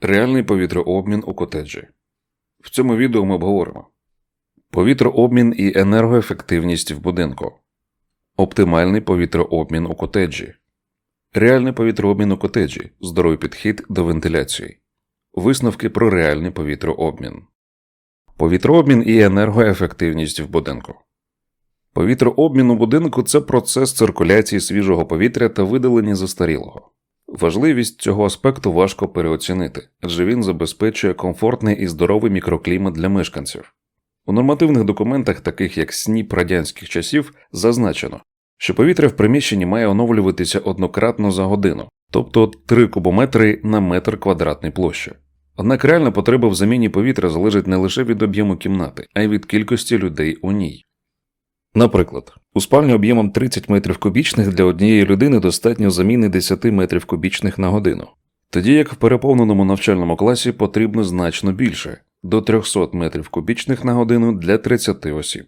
Реальний повітрообмін у котеджі. В цьому відео ми обговоримо повітрообмін і енергоефективність в будинку, оптимальний повітрообмін у котеджі, реальний повітрообмін у котеджі, здоровий підхід до вентиляції, висновки про реальний повітрообмін, повітрообмін і енергоефективність в будинку. Повітрообмін у будинку це процес циркуляції свіжого повітря та видалення застарілого. Важливість цього аспекту важко переоцінити, адже він забезпечує комфортний і здоровий мікроклімат для мешканців. У нормативних документах, таких як СНІП радянських часів, зазначено, що повітря в приміщенні має оновлюватися однократно за годину, тобто 3 кубометри на метр квадратний площі. Однак реальна потреба в заміні повітря залежить не лише від об'єму кімнати, а й від кількості людей у ній. Наприклад, у спальні об'ємом 30 метрів кубічних для однієї людини достатньо заміни 10 метрів кубічних на годину, тоді як в переповненому навчальному класі потрібно значно більше до 300 метрів кубічних на годину для 30 осіб.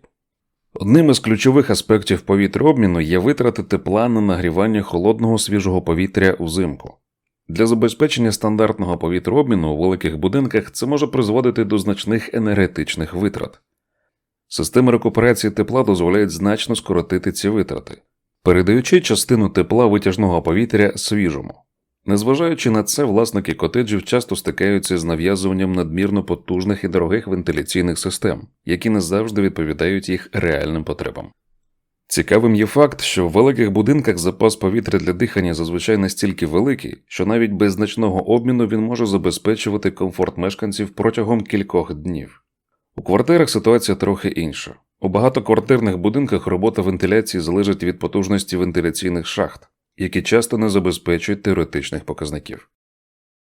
Одним із ключових аспектів повітрообміну є витрати тепла на нагрівання холодного свіжого повітря узимку. Для забезпечення стандартного повітрообміну у великих будинках це може призводити до значних енергетичних витрат. Системи рекуперації тепла дозволяють значно скоротити ці витрати, передаючи частину тепла витяжного повітря свіжому. Незважаючи на це, власники котеджів часто стикаються з нав'язуванням надмірно потужних і дорогих вентиляційних систем, які не завжди відповідають їх реальним потребам. Цікавим є факт, що в великих будинках запас повітря для дихання зазвичай настільки великий, що навіть без значного обміну він може забезпечувати комфорт мешканців протягом кількох днів. У квартирах ситуація трохи інша. У багатоквартирних будинках робота вентиляції залежить від потужності вентиляційних шахт, які часто не забезпечують теоретичних показників.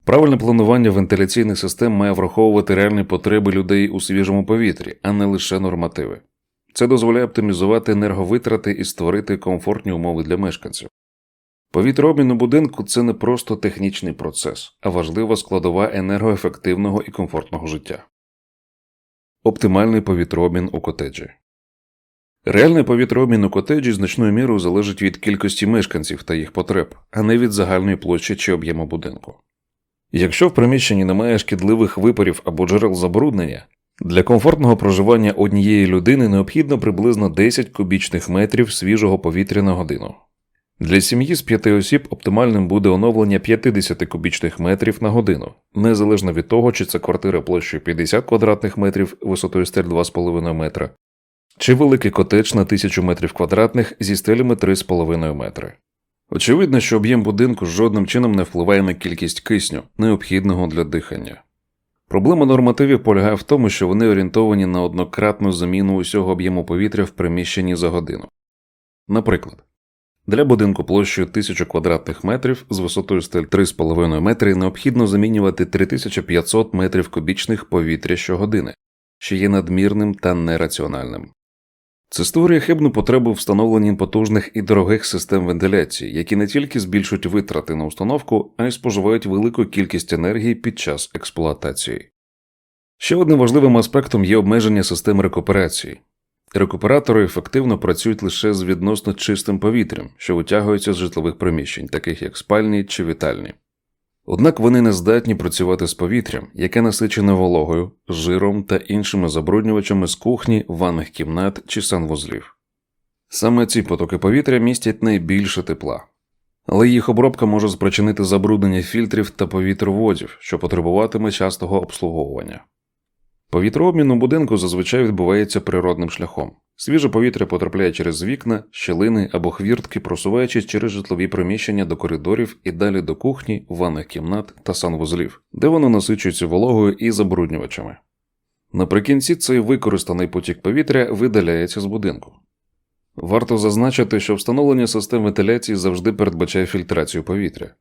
Правильне планування вентиляційних систем має враховувати реальні потреби людей у свіжому повітрі, а не лише нормативи. Це дозволяє оптимізувати енерговитрати і створити комфортні умови для мешканців. Повітрообмін у будинку це не просто технічний процес, а важлива складова енергоефективного і комфортного життя. Оптимальний повітрообмін у котеджі. Реальний повітрообмін у котеджі значною мірою залежить від кількості мешканців та їх потреб, а не від загальної площі чи об'єму будинку. Якщо в приміщенні немає шкідливих випарів або джерел забруднення, для комфортного проживання однієї людини необхідно приблизно 10 кубічних метрів свіжого повітря на годину. Для сім'ї з п'яти осіб оптимальним буде оновлення 50 кубічних метрів на годину, незалежно від того, чи це квартира площею 50 квадратних метрів висотою стель 2,5 метра, чи великий котедж на 1000 метрів квадратних зі стелями 3,5 метри. Очевидно, що об'єм будинку жодним чином не впливає на кількість кисню, необхідного для дихання. Проблема нормативів полягає в тому, що вони орієнтовані на однократну заміну усього об'єму повітря в приміщенні за годину. Наприклад, для будинку площею 1000 квадратних метрів з висотою стель 3,5 метри необхідно замінювати 3500 метрів кубічних повітря щогодини, що є надмірним та нераціональним. Це створює хибну потребу встановленні потужних і дорогих систем вентиляції, які не тільки збільшують витрати на установку, а й споживають велику кількість енергії під час експлуатації. Ще одним важливим аспектом є обмеження систем рекуперації. Рекуператори ефективно працюють лише з відносно чистим повітрям, що витягується з житлових приміщень, таких як спальні чи вітальні. Однак вони не здатні працювати з повітрям, яке насичене вологою, жиром та іншими забруднювачами з кухні, ванних кімнат чи санвузлів. Саме ці потоки повітря містять найбільше тепла, але їх обробка може спричинити забруднення фільтрів та повітроводів, що потребуватиме частого обслуговування. Повітрообмін у будинку зазвичай відбувається природним шляхом. Свіже повітря потрапляє через вікна, щілини або хвіртки, просуваючись через житлові приміщення до коридорів і далі до кухні, ванних кімнат та санвузлів, де воно насичується вологою і забруднювачами. Наприкінці цей використаний потік повітря видаляється з будинку. Варто зазначити, що встановлення систем вентиляції завжди передбачає фільтрацію повітря.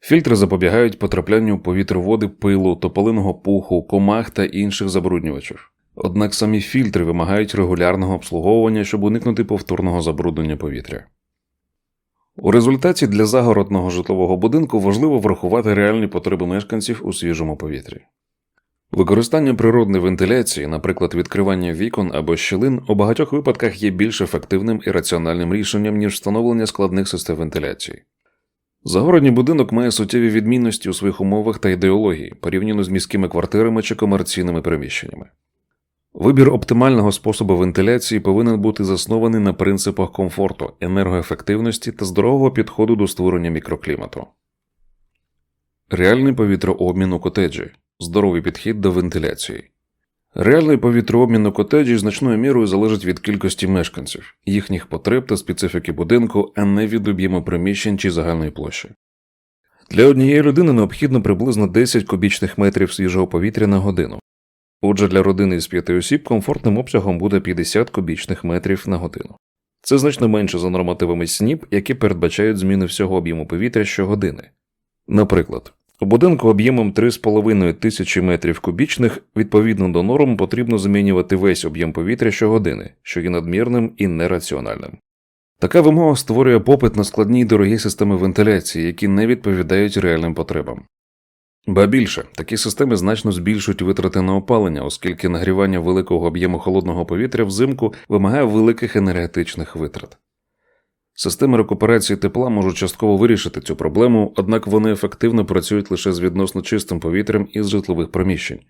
Фільтри запобігають потраплянню в повітроводи пилу, тополиного пуху, комах та інших забруднювачів. Однак самі фільтри вимагають регулярного обслуговування, щоб уникнути повторного забруднення повітря. У результаті для загородного житлового будинку важливо врахувати реальні потреби мешканців у свіжому повітрі. Використання природної вентиляції, наприклад, відкривання вікон або щілин, у багатьох випадках є більш ефективним і раціональним рішенням, ніж встановлення складних систем вентиляції. Загородній будинок має суттєві відмінності у своїх умовах та ідеології порівняно з міськими квартирами чи комерційними приміщеннями. Вибір оптимального способу вентиляції повинен бути заснований на принципах комфорту, енергоефективності та здорового підходу до створення мікроклімату. Реальний повітрообмін у котеджі здоровий підхід до вентиляції. Реальний повітрообмін у котеджі значною мірою залежить від кількості мешканців, їхніх потреб та специфіки будинку, а не від об'єму приміщень чи загальної площі. Для однієї людини необхідно приблизно 10 кубічних метрів свіжого повітря на годину. Отже, для родини з п'яти осіб комфортним обсягом буде 50 кубічних метрів на годину. Це значно менше за нормативами СНІП, які передбачають зміни всього об'єму повітря щогодини. Наприклад, у будинку об'ємом 3,5 тисячі метрів кубічних відповідно до норм потрібно змінювати весь об'єм повітря щогодини, що є надмірним і нераціональним. Така вимога створює попит на складні й дорогі системи вентиляції, які не відповідають реальним потребам. Ба більше, такі системи значно збільшують витрати на опалення, оскільки нагрівання великого об'єму холодного повітря взимку вимагає великих енергетичних витрат. Системи рекуперації тепла можуть частково вирішити цю проблему, однак вони ефективно працюють лише з відносно чистим повітрям із житлових приміщень.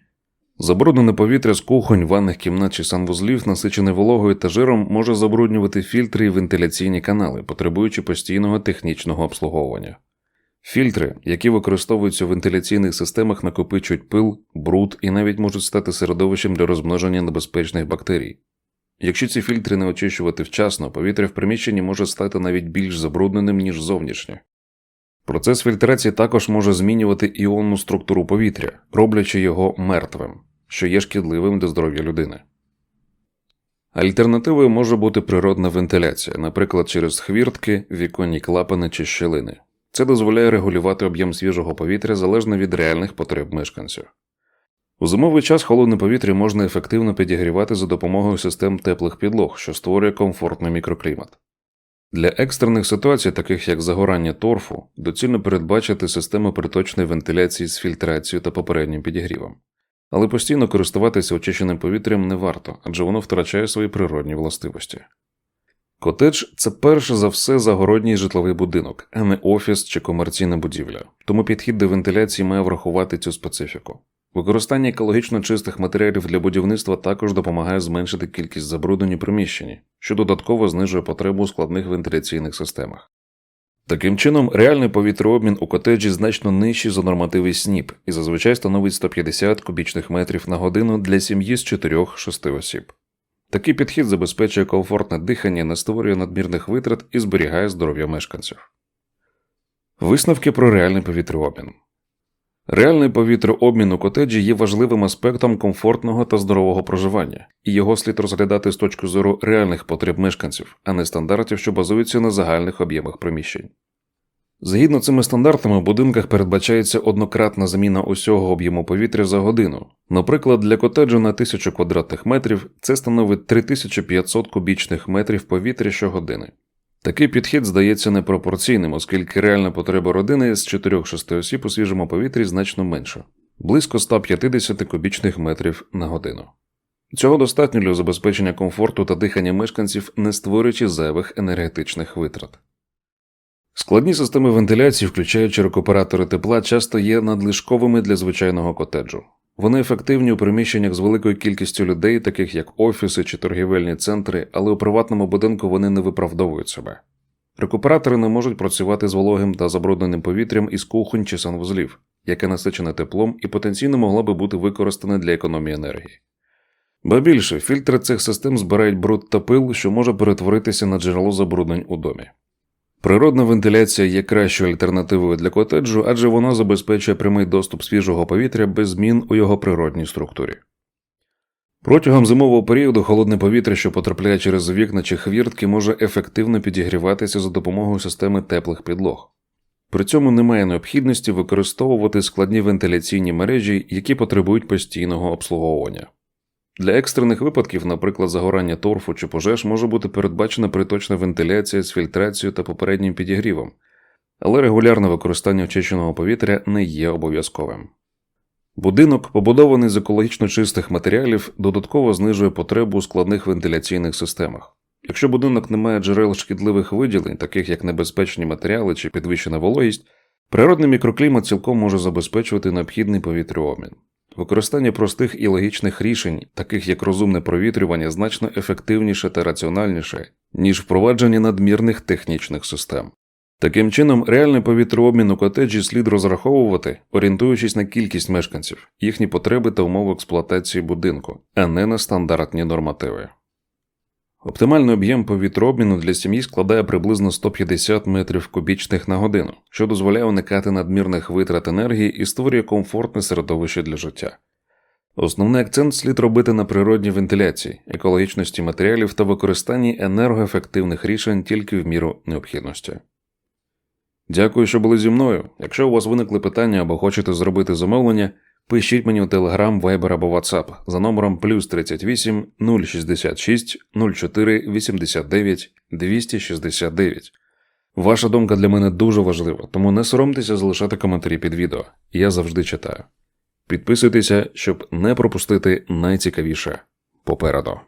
Забруднене повітря з кухонь, ванних кімнат чи санвузлів, насичене вологою та жиром, може забруднювати фільтри і вентиляційні канали, потребуючи постійного технічного обслуговування. Фільтри, які використовуються в вентиляційних системах, накопичують пил, бруд і навіть можуть стати середовищем для розмноження небезпечних бактерій. Якщо ці фільтри не очищувати вчасно, повітря в приміщенні може стати навіть більш забрудненим, ніж зовнішнє. Процес фільтрації також може змінювати іонну структуру повітря, роблячи його мертвим, що є шкідливим для здоров'я людини. Альтернативою може бути природна вентиляція, наприклад, через хвіртки, віконні клапани чи щілини. Це дозволяє регулювати об'єм свіжого повітря залежно від реальних потреб мешканців. У зимовий час холодне повітря можна ефективно підігрівати за допомогою систем теплих підлог, що створює комфортний мікроклімат. Для екстрених ситуацій, таких як загорання торфу, доцільно передбачити систему приточної вентиляції з фільтрацією та попереднім підігрівом. Але постійно користуватися очищеним повітрям не варто, адже воно втрачає свої природні властивості. Котедж це перш за все загородній житловий будинок, а не офіс чи комерційна будівля, тому підхід до вентиляції має врахувати цю специфіку. Використання екологічно чистих матеріалів для будівництва також допомагає зменшити кількість забруднень у приміщенні, що додатково знижує потребу у складних вентиляційних системах. Таким чином, реальний повітрообмін у котеджі значно нижчий за нормативи СНІП і зазвичай становить 150 кубічних метрів на годину для сім'ї з 4-6 осіб. Такий підхід забезпечує комфортне дихання, не створює надмірних витрат і зберігає здоров'я мешканців. Висновки про реальний повітрообмін. Реальний повітрообмін у котеджі є важливим аспектом комфортного та здорового проживання, і його слід розглядати з точки зору реальних потреб мешканців, а не стандартів, що базуються на загальних об'ємах приміщень. Згідно цими стандартами, у будинках передбачається однократна заміна усього об'єму повітря за годину. Наприклад, для котеджу на 1000 квадратних метрів це становить 3500 кубічних метрів повітря щогодини. Такий підхід здається непропорційним, оскільки реальна потреба родини з 4-6 осіб у свіжому повітрі значно менша близько 150 кубічних метрів на годину. Цього достатньо для забезпечення комфорту та дихання мешканців, не створюючи зайвих енергетичних витрат. Складні системи вентиляції, включаючи рекуператори тепла, часто є надлишковими для звичайного котеджу. Вони ефективні у приміщеннях з великою кількістю людей, таких як офіси чи торгівельні центри, але у приватному будинку вони не виправдовують себе. Рекуператори не можуть працювати з вологим та забрудненим повітрям із кухонь чи санвузлів, яке насичене теплом і потенційно могло би бути використане для економії енергії. Ба більше, фільтри цих систем збирають бруд та пил, що може перетворитися на джерело забруднень у домі. Природна вентиляція є кращою альтернативою для котеджу, адже вона забезпечує прямий доступ свіжого повітря без змін у його природній структурі. Протягом зимового періоду холодне повітря, що потрапляє через вікна чи хвіртки, може ефективно підігріватися за допомогою системи теплих підлог. При цьому немає необхідності використовувати складні вентиляційні мережі, які потребують постійного обслуговування. Для екстрених випадків, наприклад, загорання торфу чи пожеж, може бути передбачена приточна вентиляція з фільтрацією та попереднім підігрівом, але регулярне використання очищеного повітря не є обов'язковим. Будинок, побудований з екологічно чистих матеріалів, додатково знижує потребу у складних вентиляційних системах. Якщо будинок не має джерел шкідливих виділень, таких як небезпечні матеріали чи підвищена вологість, природний мікроклімат цілком може забезпечувати необхідний повітряобмін. Використання простих і логічних рішень, таких як розумне провітрювання, значно ефективніше та раціональніше, ніж впровадження надмірних технічних систем. Таким чином, реальний повітрообмін у котеджі слід розраховувати, орієнтуючись на кількість мешканців, їхні потреби та умови експлуатації будинку, а не на стандартні нормативи. Оптимальний об'єм повітрообміну для сім'ї складає приблизно 150 метрів кубічних на годину, що дозволяє уникати надмірних витрат енергії і створює комфортне середовище для життя. Основний акцент слід робити на природній вентиляції, екологічності матеріалів та використанні енергоефективних рішень тільки в міру необхідності. Дякую, що були зі мною. Якщо у вас виникли питання або хочете зробити замовлення, пишіть мені у Telegram, Viber або WhatsApp за номером плюс 38 066 04 89 269. Ваша думка для мене дуже важлива, тому не соромтеся залишати коментарі під відео. Я завжди читаю. Підписуйтеся, щоб не пропустити найцікавіше попереду.